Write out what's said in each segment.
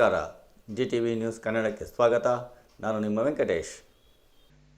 ನಮಸ್ಕಾರ. G T V news ಕನ್ನಡಕ್ಕೆ ಸ್ವಾಗತ. ನಾನು ನಿಮ್ಮ ವೆಂಕಟೇಶ್.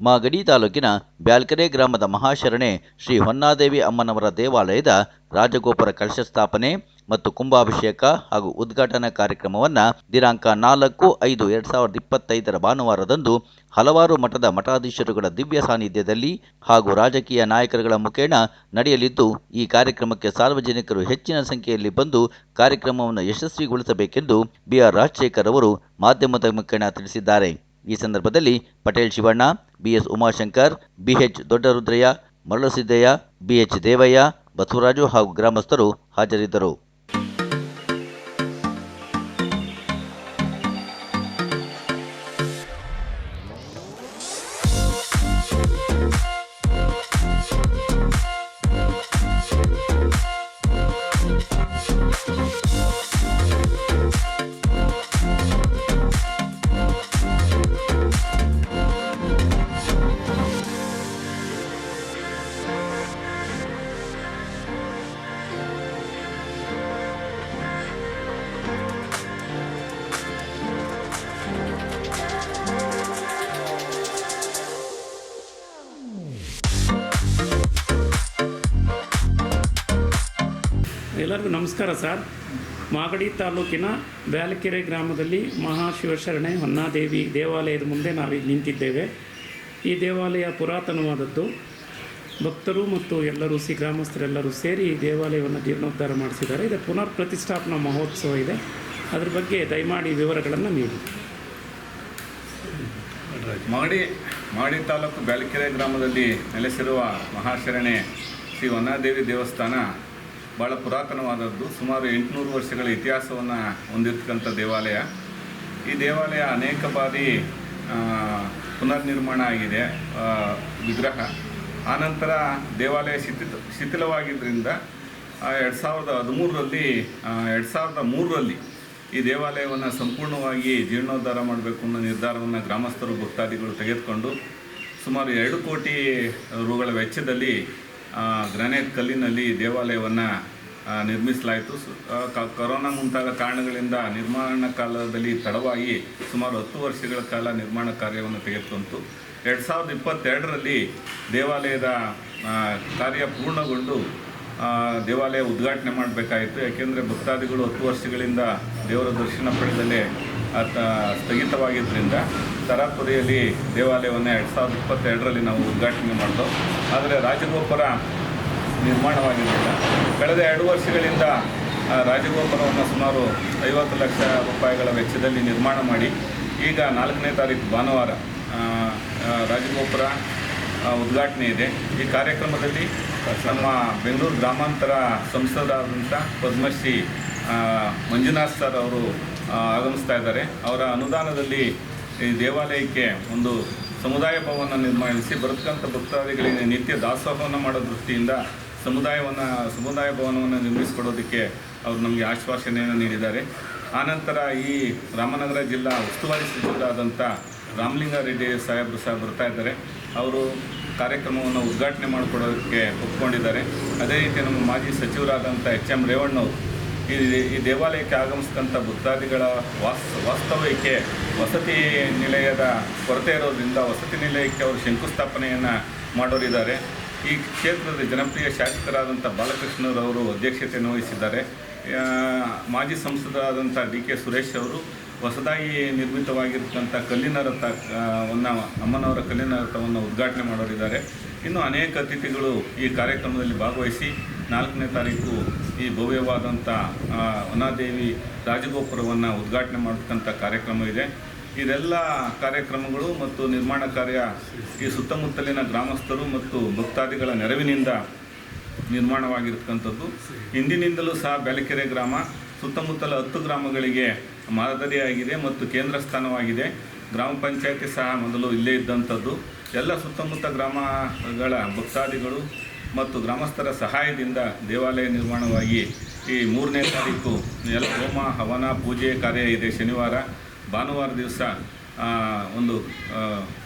ಮಾಗಡಿ ತಾಲೂಕಿನ ಬ್ಯಾಲ್ಕೆರೆ ಗ್ರಾಮದ ಮಹಾಶರಣೆ ಶ್ರೀ ಹೊನ್ನಾದೇವಿ ಅಮ್ಮನವರ ದೇವಾಲಯದ ರಾಜಗೋಪುರ ಕಲಶ ಸ್ಥಾಪನೆ ಮತ್ತು ಕುಂಭಾಭಿಷೇಕ ಹಾಗೂ ಉದ್ಘಾಟನಾ ಕಾರ್ಯಕ್ರಮವನ್ನು ದಿನಾಂಕ ನಾಲ್ಕು ಐದು ಎರಡ್ ಸಾವಿರದ ಇಪ್ಪತ್ತೈದರ ಭಾನುವಾರದಂದು ಹಲವಾರು ಮಠದ ಮಠಾಧೀಶರುಗಳ ದಿವ್ಯ ಸಾನ್ನಿಧ್ಯದಲ್ಲಿ ಹಾಗೂ ರಾಜಕೀಯ ನಾಯಕರುಗಳ ಮುಖೇನ ನಡೆಯಲಿದ್ದು, ಈ ಕಾರ್ಯಕ್ರಮಕ್ಕೆ ಸಾರ್ವಜನಿಕರು ಹೆಚ್ಚಿನ ಸಂಖ್ಯೆಯಲ್ಲಿ ಬಂದು ಕಾರ್ಯಕ್ರಮವನ್ನು ಯಶಸ್ವಿಗೊಳಿಸಬೇಕೆಂದು ಬಿಆರ್ ರಾಜಶೇಖರ್ ಅವರು ಮಾಧ್ಯಮದ ಮುಖೇನ ತಿಳಿಸಿದ್ದಾರೆ. ಈ ಸಂದರ್ಭದಲ್ಲಿ Patel Shivanna B S Umashankar B H Doddarudrayya Maralasiddayya B H Devayya Basavaraju ಹಾಗೂ ಗ್ರಾಮಸ್ಥರು ಹಾಜರಿದ್ದರು. ಎಲ್ಲರಿಗೂ ನಮಸ್ಕಾರ ಸರ್. ಮಾಗಡಿ ತಾಲೂಕಿನ ಬ್ಯಾಲಕೆರೆ ಗ್ರಾಮದಲ್ಲಿ ಮಹಾಶಿವಶರಣೆ ಹೊನ್ನಾದೇವಿ ದೇವಾಲಯದ ಮುಂದೆ ನಾವು ನಿಂತಿದ್ದೇವೆ. ಈ ದೇವಾಲಯ ಪುರಾತನವಾದದ್ದು. ಭಕ್ತರು ಮತ್ತು ಎಲ್ಲರೂ ಸಿ ಗ್ರಾಮಸ್ಥರೆಲ್ಲರೂ ಸೇರಿ ಈ ದೇವಾಲಯವನ್ನು ಜೀರ್ಣೋದ್ಧಾರ ಮಾಡಿಸಿದ್ದಾರೆ. ಇದು ಪುನರ್ ಪ್ರತಿಷ್ಠಾಪನಾ ಮಹೋತ್ಸವ ಇದೆ. ಅದ್ರ ಬಗ್ಗೆ ದಯಮಾಡಿ ವಿವರಗಳನ್ನು ನೀಡಿ. ಮಾಗಡಿ ಮಾಗಡಿ ತಾಲೂಕು ಬ್ಯಾಲಕೆರೆ ಗ್ರಾಮದಲ್ಲಿ ನೆಲೆಸಿರುವ ಮಹಾಶರಣೆ ಶ್ರೀ ಹೊನ್ನಾದೇವಿ ದೇವಸ್ಥಾನ ಭಾಳ ಪುರಾತನವಾದದ್ದು. ಸುಮಾರು ಎಂಟುನೂರು ವರ್ಷಗಳ ಇತಿಹಾಸವನ್ನು ಹೊಂದಿರ್ತಕ್ಕಂಥ ದೇವಾಲಯ. ಈ ದೇವಾಲಯ ಅನೇಕ ಬಾರಿ ಪುನರ್ ಪುನರ್ನಿರ್ಮಾಣ ಆಗಿದೆ ವಿಗ್ರಹ. ಆನಂತರ ದೇವಾಲಯ ಶಿಥಿಲ, ಶಿಥಿಲವಾಗಿದ್ದರಿಂದ ಎರಡು ಸಾವಿರದ ಹದಿಮೂರರಲ್ಲಿ ಎರಡು ಸಾವಿರದ ಮೂರರಲ್ಲಿ ಈ ದೇವಾಲಯವನ್ನು ಸಂಪೂರ್ಣವಾಗಿ ಜೀರ್ಣೋದ್ಧಾರ ಮಾಡಬೇಕು ಅನ್ನೋ ನಿರ್ಧಾರವನ್ನು ಗ್ರಾಮಸ್ಥರು ಭಕ್ತಾದಿಗಳು ತೆಗೆದುಕೊಂಡು ಸುಮಾರು ಎರಡು ಕೋಟಿ ರುಗಳ ವೆಚ್ಚದಲ್ಲಿ ಗ್ರಾನೈಟ್ ಕಲ್ಲಿನಲ್ಲಿ ದೇವಾಲಯವನ್ನು ನಿರ್ಮಿಸಲಾಯಿತು. ಕೊರೋನಾ ಮುಂತಾದ ಕಾರಣಗಳಿಂದ ನಿರ್ಮಾಣ ಕಾಲದಲ್ಲಿ ತಡವಾಗಿ ಸುಮಾರು ಹತ್ತು ವರ್ಷಗಳ ಕಾಲ ನಿರ್ಮಾಣ ಕಾರ್ಯವನ್ನು ತೆಗೆದುಕೊಂತು ಎರಡು ಸಾವಿರದ ಇಪ್ಪತ್ತೆರಡರಲ್ಲಿ ದೇವಾಲಯದ ಕಾರ್ಯ ಪೂರ್ಣಗೊಂಡು ದೇವಾಲಯ ಉದ್ಘಾಟನೆ ಮಾಡಬೇಕಾಯಿತು. ಯಾಕೆಂದರೆ ಭಕ್ತಾದಿಗಳು ಹತ್ತು ವರ್ಷಗಳಿಂದ ದೇವರ ದರ್ಶನ ಪಡೆದಲ್ಲೇ ಆತ ಸ್ಥಗಿತವಾಗಿದ್ದರಿಂದ ತರಾತುರಿಯಲ್ಲಿ ದೇವಾಲಯವನ್ನು ಎರಡು ಸಾವಿರದ ಇಪ್ಪತ್ತೆರಡರಲ್ಲಿ ನಾವು ಉದ್ಘಾಟನೆ ಮಾಡಿದೋ, ಆದರೆ ರಾಜಗೋಪುರ ನಿರ್ಮಾಣವಾಗಿರಲಿಲ್ಲ ಕಳೆದ ಎರಡು ವರ್ಷಗಳಿಂದ ರಾಜಗೋಪುರವನ್ನು ಸುಮಾರು ಐವತ್ತು ಲಕ್ಷ ರೂಪಾಯಿಗಳ ವೆಚ್ಚದಲ್ಲಿ ನಿರ್ಮಾಣ ಮಾಡಿ, ಈಗ ನಾಲ್ಕನೇ ತಾರೀಕು ಭಾನುವಾರ ರಾಜಗೋಪುರ ಉದ್ಘಾಟನೆ ಇದೆ. ಈ ಕಾರ್ಯಕ್ರಮದಲ್ಲಿ ನಮ್ಮ ಬೆಂಗಳೂರು ಗ್ರಾಮಾಂತರ ಸಂಸದರಾದಂಥ ಪದ್ಮಶ್ರೀ ಮಂಜುನಾಥ್ ಸರ್ ಅವರು ಆಗಮಿಸ್ತಾ ಇದ್ದಾರೆ. ಅವರ ಅನುದಾನದಲ್ಲಿ ಈ ದೇವಾಲಯಕ್ಕೆ ಒಂದು ಸಮುದಾಯ ಭವನ ನಿರ್ಮಾಣಿಸಿ ಬರತಕ್ಕಂಥ ಭಕ್ತಾದಿಗಳಿಗೆ ನಿತ್ಯ ದಾಸೋಹವನ್ನು ಮಾಡೋ ದೃಷ್ಟಿಯಿಂದ ಸಮುದಾಯವನ್ನು, ಸಮುದಾಯ ಭವನವನ್ನು ನಿರ್ಮಿಸಿಕೊಡೋದಕ್ಕೆ ಅವರು ನಮಗೆ ಆಶ್ವಾಸನೆಯನ್ನು ನೀಡಿದ್ದಾರೆ. ಆನಂತರ ಈ ರಾಮನಗರ ಜಿಲ್ಲಾ ಉಸ್ತುವಾರಿ ಸಚಿವರಾದಂಥ ರಾಮಲಿಂಗಾರೆಡ್ಡಿ ಸಾಹೇಬರು ಸಹ ಬರ್ತಾ ಇದ್ದಾರೆ. ಅವರು ಕಾರ್ಯಕ್ರಮವನ್ನು ಉದ್ಘಾಟನೆ ಮಾಡಿಕೊಡೋದಕ್ಕೆ ಒಪ್ಪಿಕೊಂಡಿದ್ದಾರೆ ಅದೇ ರೀತಿ ನಮ್ಮ ಮಾಜಿ ಸಚಿವರಾದಂಥ ಎಚ್ ಎಂ ರೇವಣ್ಣವರು ಈ ಈ ದೇವಾಲಯಕ್ಕೆ ಆಗಮಿಸಿದಂಥ ಭಕ್ತಾದಿಗಳ ವಾಸ್, ವಾಸ್ತವ್ಯಕ್ಕೆ ವಸತಿ ನಿಲಯದ ಕೊರತೆ ಇರೋದ್ರಿಂದ ವಸತಿ ನಿಲಯಕ್ಕೆ ಅವರು ಶಂಕುಸ್ಥಾಪನೆಯನ್ನು ಮಾಡೋರಿದ್ದಾರೆ. ಈ ಕ್ಷೇತ್ರದ ಜನಪ್ರಿಯ ಶಾಸಕರಾದಂಥ ಬಾಲಕೃಷ್ಣರವರು ಅಧ್ಯಕ್ಷತೆಯನ್ನು ವಹಿಸಿದ್ದಾರೆ. ಮಾಜಿ ಸಂಸದರಾದಂಥ ಡಿ ಕೆ ಸುರೇಶ್ ಅವರು ಹೊಸದಾಗಿ ನಿರ್ಮಿತವಾಗಿರ್ತಕ್ಕಂಥ ಕಲ್ಲಿನ ರಥವನ್ನು ಅಮ್ಮನವರ ಕಲ್ಲಿನ ರಥವನ್ನು ಉದ್ಘಾಟನೆ ಮಾಡೋರಿದ್ದಾರೆ. ಇನ್ನು ಅನೇಕ ಅತಿಥಿಗಳು ಈ ಕಾರ್ಯಕ್ರಮದಲ್ಲಿ ಭಾಗವಹಿಸಿ ನಾಲ್ಕನೇ ತಾರೀಕು ಈ ಭವ್ಯವಾದಂಥ ವನಾದೇವಿ ರಾಜಗೋಪುರವನ್ನು ಉದ್ಘಾಟನೆ ಮಾಡತಕ್ಕಂಥ ಕಾರ್ಯಕ್ರಮ ಇದೆ. ಇದೆಲ್ಲ ಕಾರ್ಯಕ್ರಮಗಳು ಮತ್ತು ನಿರ್ಮಾಣ ಕಾರ್ಯ ಈ ಸುತ್ತಮುತ್ತಲಿನ ಗ್ರಾಮಸ್ಥರು ಮತ್ತು ಭಕ್ತಾದಿಗಳ ನೆರವಿನಿಂದ ನಿರ್ಮಾಣವಾಗಿರ್ತಕ್ಕಂಥದ್ದು. ಇಂದಿನಿಂದಲೂ ಸಹ ಬ್ಯಾಲಕೆರೆ ಗ್ರಾಮ ಸುತ್ತಮುತ್ತಲ ಹತ್ತು ಗ್ರಾಮಗಳಿಗೆ ಮಾದರಿಯಾಗಿದೆ ಮತ್ತು ಕೇಂದ್ರ ಸ್ಥಾನವಾಗಿದೆ. ಗ್ರಾಮ ಪಂಚಾಯತಿ ಸಹ ಮೊದಲು ಇಲ್ಲೇ ಇದ್ದಂಥದ್ದು. ಎಲ್ಲ ಸುತ್ತಮುತ್ತ ಗ್ರಾಮಗಳ ಭಕ್ತಾದಿಗಳು ಮತ್ತು ಗ್ರಾಮಸ್ಥರ ಸಹಾಯದಿಂದ ದೇವಾಲಯ ನಿರ್ಮಾಣವಾಗಿ ಈ ಮೂರನೇ ತಾರೀಕು ಎಲ್ಲ ಹೋಮ, ಹವನ, ಪೂಜೆ ಕಾರ್ಯ ಇದೆ. ಶನಿವಾರ, ಭಾನುವಾರ ದಿವಸ ಒಂದು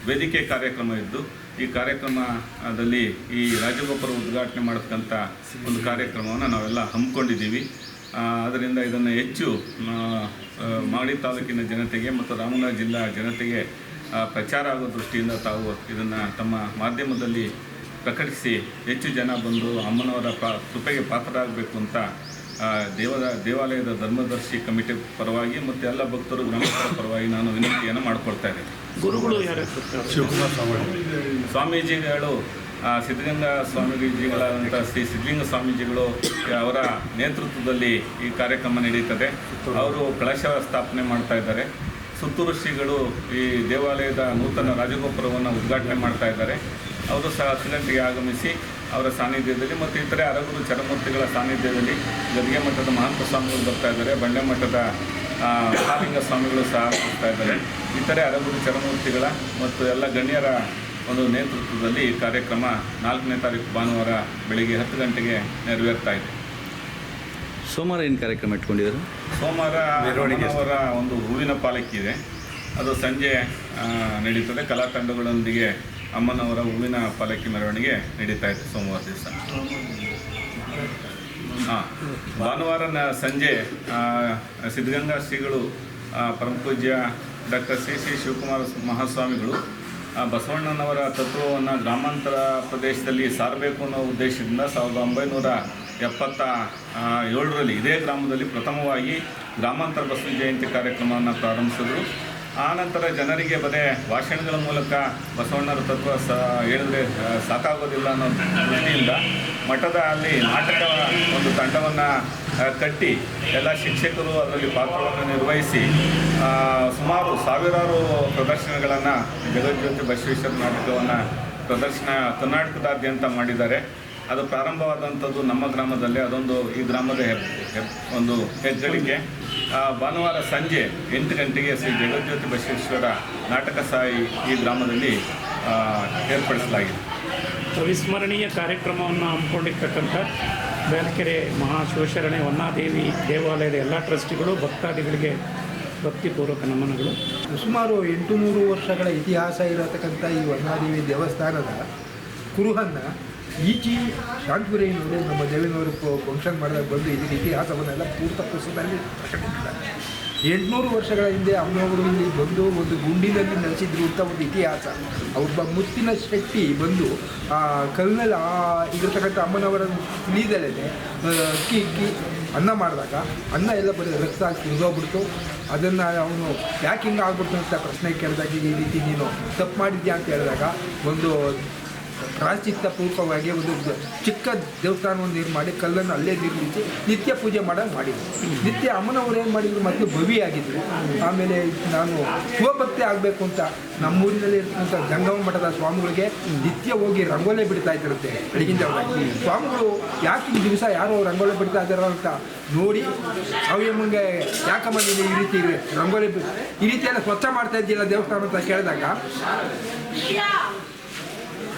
ವೇದಿಕೆ ಕಾರ್ಯಕ್ರಮ ಇದ್ದು, ಈ ಕಾರ್ಯಕ್ರಮದಲ್ಲಿ ಈ ರಾಜಗೋಪುರ ಉದ್ಘಾಟನೆ ಮಾಡತಕ್ಕಂಥ ಒಂದು ಕಾರ್ಯಕ್ರಮವನ್ನು ನಾವೆಲ್ಲ ಹಮ್ಮಿಕೊಂಡಿದ್ದೀವಿ. ಅದರಿಂದ ಇದನ್ನು ಹೆಚ್ಚು ಮಾಗಡಿ ತಾಲೂಕಿನ ಜನತೆಗೆ ಮತ್ತು ರಾಮನಗರ ಜಿಲ್ಲಾ ಜನತೆಗೆ ಪ್ರಚಾರ ಆಗೋ ದೃಷ್ಟಿಯಿಂದ ತಾವು ಇದನ್ನು ತಮ್ಮ ಮಾಧ್ಯಮದಲ್ಲಿ ಪ್ರಕಟಿಸಿ ಹೆಚ್ಚು ಜನ ಬಂದು ಅಮ್ಮನವರ ಪಾ ಕೃಪೆಗೆ ಪಾತ್ರರಾಗಬೇಕು ಅಂತ ಆ, ದೇವರ ದೇವಾಲಯದ ಧರ್ಮದರ್ಶಿ ಕಮಿಟಿ ಪರವಾಗಿ ಮತ್ತು ಎಲ್ಲ ಭಕ್ತರು ಗ್ರಾಮಸ್ಥರ ಪರವಾಗಿ ನಾನು ವಿನಂತಿಯನ್ನು ಮಾಡಿಕೊಡ್ತಾ ಇದ್ದೇನೆ. ಗುರುಗಳು ಸ್ವಾಮೀಜಿಗಳು ಸಿದ್ಧಗಂಗಾ ಸ್ವಾಮೀಜಿಗಳಾದಂಥ ಶ್ರೀ ಸಿದ್ಧಲಿಂಗ ಸ್ವಾಮೀಜಿಗಳು ಅವರ ನೇತೃತ್ವದಲ್ಲಿ ಈ ಕಾರ್ಯಕ್ರಮ ನಡೀತದೆ ಅವರು ಕಳಶ ಸ್ಥಾಪನೆ ಮಾಡ್ತಾ ಇದ್ದಾರೆ. ಸುತ್ತೂರು ಶ್ರೀಗಳು ಈ ದೇವಾಲಯದ ನೂತನ ರಾಜಗೋಪುರವನ್ನು ಉದ್ಘಾಟನೆ ಮಾಡ್ತಾ ಇದ್ದಾರೆ. ಅವರು ಸಹ ಅಚ್ಚುಕಟ್ಟಿಗೆ ಆಗಮಿಸಿ ಅವರ ಸಾನ್ನಿಧ್ಯದಲ್ಲಿ ಮತ್ತು ಇತರೆ ಅರಗುರು ಚರಮೂರ್ತಿಗಳ ಸಾನ್ನಿಧ್ಯದಲ್ಲಿ ಗದಿಗೆ ಮಠದ ಮಹಂತ ಸ್ವಾಮಿಗಳು ಬರ್ತಾ ಇದ್ದಾರೆ ಬಂಡೆ ಮಠದ ಆ, ಮಹಾಲಿಂಗ ಸ್ವಾಮಿಗಳು ಸಹ ಬರ್ತಾ ಇದ್ದಾರೆ. ಇತರೆ ಅರಗುರು ಚರಮೂರ್ತಿಗಳ ಮತ್ತು ಎಲ್ಲ ಗಣ್ಯರ ಒಂದು ನೇತೃತ್ವದಲ್ಲಿ ಈ ಕಾರ್ಯಕ್ರಮ ನಾಲ್ಕನೇ ತಾರೀಕು ಭಾನುವಾರ ಬೆಳಿಗ್ಗೆ ಹತ್ತು ಗಂಟೆಗೆ ನೆರವೇರ್ತಾ ಇದೆ. ಸೋಮವಾರ ಏನು ಕಾರ್ಯಕ್ರಮ ಇಟ್ಕೊಂಡಿದ್ದಾರೆ? ಸೋಮವಾರ ಅವರ ಒಂದು ಹೂವಿನ ಪಾಲಕಿ ಇದೆ. ಅದು ಸಂಜೆ ನಡೀತದೆ. ಕಲಾ ತಂಡಗಳೊಂದಿಗೆ ಅಮ್ಮನವರ ಹೂವಿನ ಪಾಲಕಿ ಮೆರವಣಿಗೆ ನಡೀತಾ ಇತ್ತು ಸೋಮವಾರ ದಿವಸ. ಹಾಂ ಭಾನುವಾರ ಸಂಜೆ ಸಿದ್ಧಗಂಗಾ ಶ್ರೀಗಳು ಪರಮಪೂಜ್ಯ ಪರಮ ಪೂಜ್ಯ ಡಾಕ್ಟರ್ ಶ್ರೀ ಶ್ರೀ ಶಿವಕುಮಾರ ಮಹಾಸ್ವಾಮಿಗಳು ಬಸವಣ್ಣನವರ ತತ್ವವನ್ನು ಗ್ರಾಮಾಂತರ ಪ್ರದೇಶದಲ್ಲಿ ಸಾರಬೇಕು ಅನ್ನೋ ಉದ್ದೇಶದಿಂದ ಸಾವಿರದ ಒಂಬೈನೂರ ಎಪ್ಪತ್ತ ಏಳರಲ್ಲಿ ಇದೇ ಗ್ರಾಮದಲ್ಲಿ ಪ್ರಥಮವಾಗಿ ಗ್ರಾಮಾಂತರ ಬಸವ ಜಯಂತಿ ಕಾರ್ಯಕ್ರಮವನ್ನು ಪ್ರಾರಂಭಿಸಿದ್ರು. ಆನಂತರ ಜನರಿಗೆ ಬದೇ ಭಾಷಣಗಳ ಮೂಲಕ ಬಸವಣ್ಣರ ತತ್ವ ಸ ಹೇಳಿದ್ರೆ ಸಾಕಾಗೋದಿಲ್ಲ ಅನ್ನೋ ದೃಷ್ಟಿಯಿಂದ ಮಠದ ಅಲ್ಲಿ ನಾಟಕ ಒಂದು ತಂಡವನ್ನು ಕಟ್ಟಿ ಎಲ್ಲ ಶಿಕ್ಷಕರು ಅದರಲ್ಲಿ ಪಾತ್ರವನ್ನು ನಿರ್ವಹಿಸಿ ಸುಮಾರು ಸಾವಿರಾರು ಪ್ರದರ್ಶನಗಳನ್ನು ಜಗಜ್ಯೋತಿ ಬಸವೇಶ್ವರ ನಾಟಕವನ್ನು ಪ್ರದರ್ಶನ ಕರ್ನಾಟಕದಾದ್ಯಂತ ಮಾಡಿದ್ದಾರೆ. ಅದು ಪ್ರಾರಂಭವಾದಂಥದ್ದು ನಮ್ಮ ಗ್ರಾಮದಲ್ಲೇ, ಅದೊಂದು ಈ ಗ್ರಾಮದ ಒಂದು ಹೆಗ್ಗಳಿಕೆ. ಭಾನುವಾರ ಸಂಜೆ ಎಂಟು ಗಂಟೆಗೆ ಶ್ರೀ ಜಗಜ್ಯೋತಿ ಬಸವೇಶ್ವರ ನಾಟಕ ಸಾಯಿ ಈ- ಗ್ರಾಮದಲ್ಲಿ ಆ, ಏರ್ಪಡಿಸಲಾಗಿದೆ. ಅವಿಸ್ಮರಣೀಯ ಕಾರ್ಯಕ್ರಮವನ್ನು ಹಮ್ಮಿಕೊಂಡಿರ್ತಕ್ಕಂಥ ಬೇಲಕೆರೆ ಮಹಾಶಿವಶರಣೆ ಹೊನ್ನಾದೇವಿ ದೇವಾಲಯದ ಎಲ್ಲ ಟ್ರಸ್ಟಿಗಳು ಭಕ್ತಾದಿಗಳಿಗೆ ಭಕ್ತಿಪೂರ್ವಕ ನಮನಗಳು. ಸುಮಾರು ಎಂಟು ನೂರು ವರ್ಷಗಳ ಇತಿಹಾಸ ಇರತಕ್ಕಂಥ ಈ ವನ್ನಾದೇವಿ ದೇವಸ್ಥಾನದ ಕುರುಹನ್ನು ಈಚಿ ಶಾಂತಪುರೆಯವರು ನಮ್ಮ ದೇವಿನವರು ಫಂಕ್ಷನ್ ಮಾಡಿದಾಗ ಬಂದು ಇದೇ ಇತಿಹಾಸವನ್ನೆಲ್ಲ ಪೂರ್ತ ಪುಸ್ತಕದಲ್ಲಿ ಪ್ರಕಟಿಸಿದ್ದಾರೆ ಎಂಟುನೂರು ವರ್ಷಗಳ ಹಿಂದೆ ಅಮ್ಮನವರು ಇಲ್ಲಿ ಬಂದು ಒಂದು ಗುಂಡಿನಲ್ಲಿ ನೆಲೆಸಿದ್ರು ಅಂತ ಒಂದು ಇತಿಹಾಸ. ಒಬ್ಬ ಮುತ್ತಿನ ಶೆಟ್ಟಿ ಬಂದು ಆ ಕಲ್ಲಿನಲ್ಲಿ ಆ ಇರತಕ್ಕಂಥ ಅಮ್ಮನವರ ತಿಳಿದಲೇ ಅಕ್ಕಿ ಇಕ್ಕಿ ಅನ್ನ ಮಾಡಿದಾಗ ಅನ್ನ ಎಲ್ಲ ಬರೀ ರಕ್ತ ಹಾಕಿ ಕುಡಿದೋಗ್ಬಿಡ್ತು ಅದನ್ನು ಅವನು ಯಾಕೆ ಹಿಂಗೆ ಆಗ್ಬಿಡ್ತು ಅಂತ ಪ್ರಶ್ನೆ ಕೇಳಿದಾಗ ಈ ರೀತಿ ನೀನು ತಪ್ಪು ಮಾಡಿದ್ಯಾ? ಅಂತ ಹೇಳಿದಾಗ ಒಂದು ಪ್ರಾಶ್ಚಿತ್ಯ ಪೂರ್ವಕವಾಗಿ ಒಂದು ಚಿಕ್ಕ ದೇವಸ್ಥಾನವನ್ನು ನೀರು ಮಾಡಿ, ಕಲ್ಲನ್ನು ಅಲ್ಲೇ ನಿರ್ಮಿಸಿ ನಿತ್ಯ ಪೂಜೆ ಮಾಡೋದು ಮಾಡಿದ್ರು. ನಿತ್ಯ ಅಮ್ಮನವ್ರು ಏನು ಮಾಡಿದ್ರು? ಭವಿ ಭವಿಯಾಗಿದ್ರು ಆಮೇಲೆ ನಾನು ಶಿವಭಕ್ತಿ ಆಗಬೇಕು ಅಂತ ನಮ್ಮೂರಿನಲ್ಲಿ ಇರ್ತಕ್ಕಂಥ ಗಂಗಮ್ಮ ಮಠದ ಸ್ವಾಮಿಗಳಿಗೆ ನಿತ್ಯ ಹೋಗಿ ರಂಗೋಲೆ ಬಿಡ್ತಾ ಇದ್ರಂತೆ ಬೆಳಗಿನ ಸ್ವಾಮಿಗಳು ಯಾಕೆ ಈ ದಿವಸ ಯಾರು ರಂಗೋಲೆ ಬಿಡ್ತಾ ಇದ್ದಾರೋ ಅಂತ ನೋಡಿ ಅವ್ಯಮ್ಮಂಗೆ ಯಾಕಮ್ಮ ನೀನು ಈ ರೀತಿ ರಂಗೋಲಿ ಈ ರೀತಿಯೆಲ್ಲ ಸ್ವಚ್ಛ ಮಾಡ್ತಾ ಇದ್ದಿಲ್ಲ ದೇವಸ್ಥಾನ ಅಂತ ಕೇಳಿದಾಗ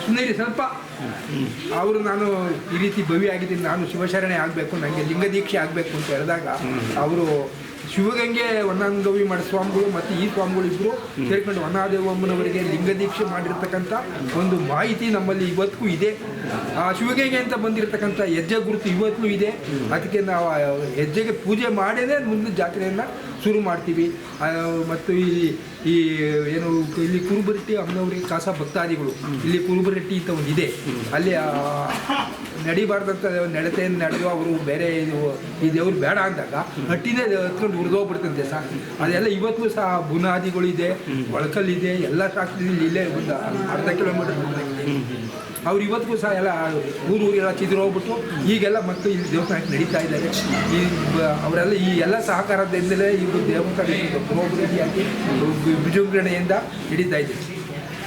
ಸುಮ್ಮನೆ ಸ್ವಲ್ಪ. ಅವರು ನಾನು ಈ ರೀತಿ ಭವಿ ಆಗಿದ್ದೀನಿ, ನಾನು ಶಿವಶರಣೆ ಆಗಬೇಕು ನನಗೆ ಲಿಂಗ ದೀಕ್ಷೆ ಆಗಬೇಕು ಅಂತ ಹೇಳಿದಾಗ ಅವರು ಶಿವಗಂಗೆ ವನ್ನಾಂಗವಿ ಮಾಡಿ ಸ್ವಾಮಿಗಳು ಮತ್ತು ಈ ಸ್ವಾಮಿಗಳು ಇಬ್ಬರು ಸೇರಿಕೊಂಡು ವನ್ನಾದೇವಮ್ಮನವರಿಗೆ ಲಿಂಗ ದೀಕ್ಷೆ ಮಾಡಿರ್ತಕ್ಕಂಥ ಒಂದು ಮಾಹಿತಿ ನಮ್ಮಲ್ಲಿ ಇವತ್ತಿಗೂ ಇದೆ. ಆ ಶಿವಗೆಗೆ ಅಂತ ಬಂದಿರತಕ್ಕಂಥ ಹೆಜ್ಜೆ ಗುರುತು ಇವತ್ತೂ ಇದೆ. ಅದಕ್ಕೆ ನಾವು ಹೆಜ್ಜೆಗೆ ಪೂಜೆ ಮಾಡೇ ಮುಂದಿನ ಜಾತ್ರೆಯನ್ನು ಶುರು ಮಾಡ್ತೀವಿ. ಮತ್ತು ಈ ಈ ಏನು ಇಲ್ಲಿ ಕುರುಬರಟ್ಟಿ ಅಮ್ಮನವರಿಗೆ ಕಾಸ ಭಕ್ತಾದಿಗಳು. ಇಲ್ಲಿ ಕುರುಬರಟ್ಟಿ ಅಂತ ಒಂದು ಇದೆ. ಅಲ್ಲಿ ನಡಿಬಾರ್ದಂತ ನಡತೆಯನ್ನು ನಡೆದು ಅವರು ಬೇರೆ ಈ ದೇವ್ರು ಬೇಡ ಅಂದಾಗ ಹಟ್ಟಿನೇ ಹತ್ಕೊಂಡು ಉರಿದೋಗ್ಬಿಡ್ತಂತೆ ಸಹ ಅದೆಲ್ಲ ಇವತ್ತು ಸಹ ಬುನಾದಿಗಳು ಇದೆ ಒಳಕಲ್ಲಿದೆ, ಎಲ್ಲ ಶಾಸ್ತ್ರದಲ್ಲಿ ಇಲ್ಲೇ ಒಂದು ಅರ್ಧ ಕಿಲೋಮೀಟರ್ ಅವ್ರು ಇವತ್ತಿಗೂ ಸಹ ಎಲ್ಲ ಊರು ಊರೆಲ್ಲ ಚಿದ್ರು ಹೋಗ್ಬಿಟ್ಟು ಈಗೆಲ್ಲ ಮತ್ತು ಇಲ್ಲಿ ದೇವಸ್ಥಾನಕ್ಕೆ ನಡೀತಾ ಇದ್ದಾರೆ. ಈ ಅವರೆಲ್ಲ ಈ ಎಲ್ಲ ಸಹಕಾರದಿಂದಲೇ ಇವರು ದೇವಸ್ಥಾನ ಅಭಿವೃದ್ಧಿಯಾಗಿ ವಿಜೃಂಭಣೆಯಿಂದ ನಡೀತಾ ಇದೆ.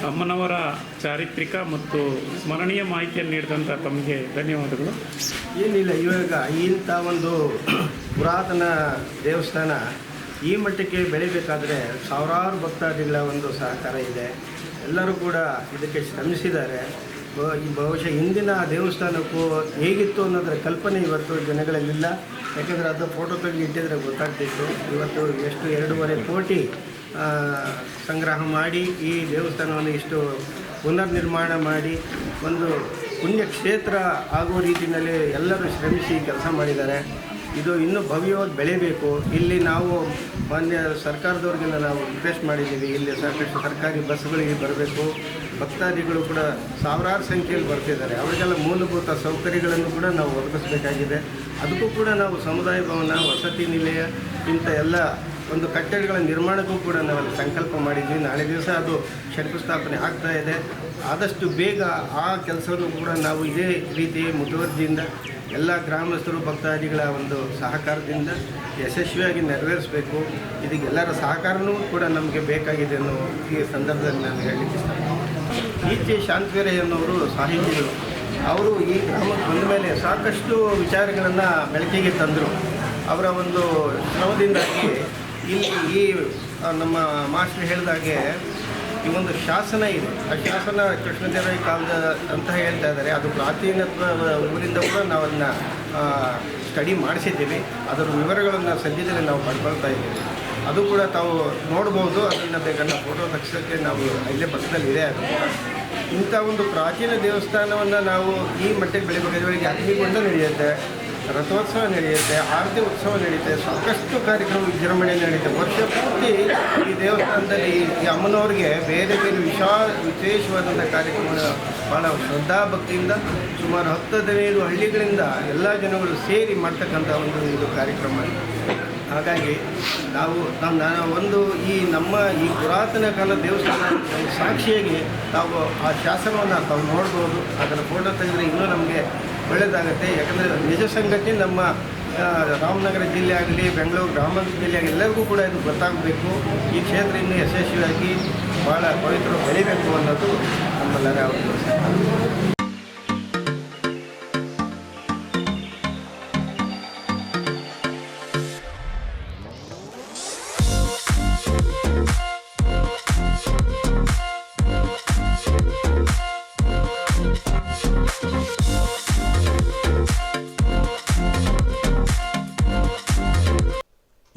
ಅಮ್ಮನವರ ಚಾರಿತ್ರಿಕ ಮತ್ತು ಸ್ಮರಣೀಯ ಮಾಹಿತಿಯನ್ನು ನೀಡಿದಂಥ ತಮಗೆ ಧನ್ಯವಾದಗಳು. ಏನಿಲ್ಲ ಇವಾಗ ಇಂಥ ಒಂದು ಪುರಾತನ ದೇವಸ್ಥಾನ ಈ ಮಟ್ಟಕ್ಕೆ ಬೆಳಿಬೇಕಾದ್ರೆ ಸಾವಿರಾರು ಭಕ್ತಾದಿಗಳ ಒಂದು ಸಹಕಾರ ಇದೆ. ಎಲ್ಲರೂ ಕೂಡ ಇದಕ್ಕೆ ಶ್ರಮಿಸಿದ್ದಾರೆ. ಬಹುಶಃ ಹಿಂದಿನ ದೇವಸ್ಥಾನಕ್ಕೂ ಹೇಗಿತ್ತು ಅನ್ನೋದರ ಕಲ್ಪನೆ ಇವತ್ತು ಜನಗಳಲ್ಲಿಲ್ಲ. ಯಾಕೆಂದರೆ ಅದು ಫೋಟೋ ತೆಗೆದು ಇಟ್ಟಿದ್ರೆ ಗೊತ್ತಾಗ್ತಿತ್ತು. ಇವತ್ತು ಎಷ್ಟು ಎರಡೂವರೆ ಕೋಟಿ ಸಂಗ್ರಹ ಮಾಡಿ, ಈ ದೇವಸ್ಥಾನವನ್ನು ಇಷ್ಟು ಪುನರ್ನಿರ್ಮಾಣ ಮಾಡಿ, ಒಂದು ಪುಣ್ಯಕ್ಷೇತ್ರ ಆಗುವ ರೀತಿಯಲ್ಲಿ ಎಲ್ಲರೂ ಶ್ರಮಿಸಿ ಕೆಲಸ ಮಾಡಿದ್ದಾರೆ. ಇದು ಇನ್ನೂ ಭವ್ಯವಾಗಿ ಬೆಳೆಯಬೇಕು ಇಲ್ಲಿ ನಾವು ಮಾನ್ಯ ಸರ್ಕಾರದವ್ರಿಗೆಲ್ಲ ನಾವು ರಿಕ್ವೆಸ್ಟ್ ಮಾಡಿದ್ದೀವಿ. ಇಲ್ಲಿ ಸಾಕಷ್ಟು ಸರ್ಕಾರಿ ಬಸ್ಗಳಿಗೆ ಬರಬೇಕು. ಭಕ್ತಾದಿಗಳು ಕೂಡ ಸಾವಿರಾರು ಸಂಖ್ಯೆಯಲ್ಲಿ ಬರ್ತಿದ್ದಾರೆ. ಅವರಿಗೆಲ್ಲ ಮೂಲಭೂತ ಸೌಕರ್ಯಗಳನ್ನು ಕೂಡ ನಾವು ಒದಗಿಸಬೇಕಾಗಿದೆ. ಅದಕ್ಕೂ ಕೂಡ ನಾವು ಸಮುದಾಯ ಭವನ, ವಸತಿ ನಿಲಯ ಇಂಥ ಎಲ್ಲ ಒಂದು ಕಟ್ಟಡಗಳ ನಿರ್ಮಾಣಕ್ಕೂ ಕೂಡ ನಾವೆಲ್ಲ ಸಂಕಲ್ಪ ಮಾಡಿದ್ವಿ. ನಾಳೆ ದಿವಸ ಅದು ಶಂಕುಸ್ಥಾಪನೆ ಆಗ್ತಾ ಇದೆ. ಆದಷ್ಟು ಬೇಗ ಆ ಕೆಲಸವನ್ನು ಕೂಡ ನಾವು ಇದೇ ರೀತಿ ಮುತುವರ್ಜಿಯಿಂದ ಎಲ್ಲ ಗ್ರಾಮಸ್ಥರು, ಭಕ್ತಾದಿಗಳ ಒಂದು ಸಹಕಾರದಿಂದ ಯಶಸ್ವಿಯಾಗಿ ನೆರವೇರಿಸಬೇಕು. ಇದಕ್ಕೆ ಎಲ್ಲರ ಸಹಕಾರನೂ ಕೂಡ ನಮಗೆ ಬೇಕಾಗಿದೆ ಅನ್ನೋ ಈ ಸಂದರ್ಭದಲ್ಲಿ ನಾನು ಹೇಳಲಿಕ್ಕೆ ಇಷ್ಟಪಡ್ತೀನಿ. ಈಚೆ ಅನ್ನೋರು ಸಾಹಿತಿಗಳು. ಅವರು ಈ ಗ್ರಾಮಕ್ಕೆ ಬಂದ ಮೇಲೆ ಸಾಕಷ್ಟು ವಿಚಾರಗಳನ್ನು ಬೆಳಕಿಗೆ ತಂದರು. ಅವರ ಒಂದು ಶ್ರಮದಿಂದಾಗಿ ಇಲ್ಲಿ ಈ ನಮ್ಮ ಮಾಸ್ಟರ್ ಹೇಳಿದಾಗೆ ಈ ಒಂದು ಶಾಸನ ಇದೆ. ಆ ಶಾಸನ ಕೃಷ್ಣದೇವರಾಯ ಕಾಲದ ಅಂತ ಹೇಳ್ತಾ ಇದ್ದಾರೆ. ಅದು ಪ್ರಾಚೀನತ್ವ ಊರಿಂದ ಕೂಡ ನಾವು ಅದನ್ನ ಸ್ಟಡಿ ಮಾಡಿಸಿದ್ದೀವಿ. ಅದರ ವಿವರಗಳನ್ನು ಸದ್ಯದಲ್ಲಿ ನಾವು ಪಡ್ಕೊಳ್ತಾ ಇದ್ದೀವಿ. ಅದು ಕೂಡ ತಾವು ನೋಡ್ಬೋದು. ಅದನ್ನು ಬೇಕನ್ನ ಫೋಟೋ ತಕ್ಷಕ್ಕೆ ನಾವು ಇಲ್ಲೇ ಪಕ್ಕದಲ್ಲಿ ಇದೆ ಅದು ಇಂಥ ಒಂದು ಪ್ರಾಚೀನ ದೇವಸ್ಥಾನವನ್ನು ನಾವು ಈ ಮಟ್ಟಿಗೆ ಬೆಳಿಬೇಕಾದ್ರೆ ಅಗ್ನಿಗೊಂಡ ನಡೆಯುತ್ತೆ. ರಥೋತ್ಸವ ನಡೆಯುತ್ತೆ, ಆರತಿ ಉತ್ಸವ ನಡೆಯುತ್ತೆ, ಸಾಕಷ್ಟು ಕಾರ್ಯಕ್ರಮ ವಿಜೃಂಭಣೆ ನಡೆಯುತ್ತೆ. ವರ್ಷ ಪೂರ್ತಿ ಈ ದೇವಸ್ಥಾನದಲ್ಲಿ ಈ ಅಮ್ಮನವ್ರಿಗೆ ಬೇರೆ ಬೇರೆ ವಿಶಾ, ವಿಶೇಷವಾದಂಥ ಕಾರ್ಯಕ್ರಮ ಭಾಳ ಶ್ರದ್ಧಾ ಭಕ್ತಿಯಿಂದ ಸುಮಾರು ಹತ್ತು ಹದಿನೈದು ಹಳ್ಳಿಗಳಿಂದ ಎಲ್ಲ ಜನಗಳು ಸೇರಿ ಮಾಡ್ತಕ್ಕಂಥ ಒಂದು ಇದು ಕಾರ್ಯಕ್ರಮ. ಹಾಗಾಗಿ ನಾವು ನಾನು ಒಂದು ಈ ನಮ್ಮ ಈ ಪುರಾತನ ಕಾಲ ದೇವಸ್ಥಾನ ಸಾಕ್ಷಿಯಾಗಿ ನಾವು ಆ ಶಾಸನವನ್ನು ತಾವು ನೋಡ್ಬೋದು. ಅದರ ಫೋಟೋ ತೆಗೆದ್ರೆ ಇನ್ನೂ ನಮಗೆ ಒಳ್ಳೆಯದಾಗುತ್ತೆ ಯಾಕಂದರೆ ನಿಜ ಸಂಗತಿ ನಮ್ಮ ರಾಮನಗರ ಜಿಲ್ಲೆ ಆಗಲಿ, ಬೆಂಗಳೂರು ಗ್ರಾಮಾಂತರ ಜಿಲ್ಲೆ ಆಗಲಿ, ಎಲ್ಲರಿಗೂ ಕೂಡ ಇದು ಗೊತ್ತಾಗಬೇಕು. ಈ ಕ್ಷೇತ್ರ ಇನ್ನೂ ಯಶಸ್ವಿಯಾಗಿ ಭಾಳ ಪವಿತ್ರ ಬೆಳಿಬೇಕು ಅನ್ನೋದು ನಮ್ಮೆಲ್ಲರ ಒಂದು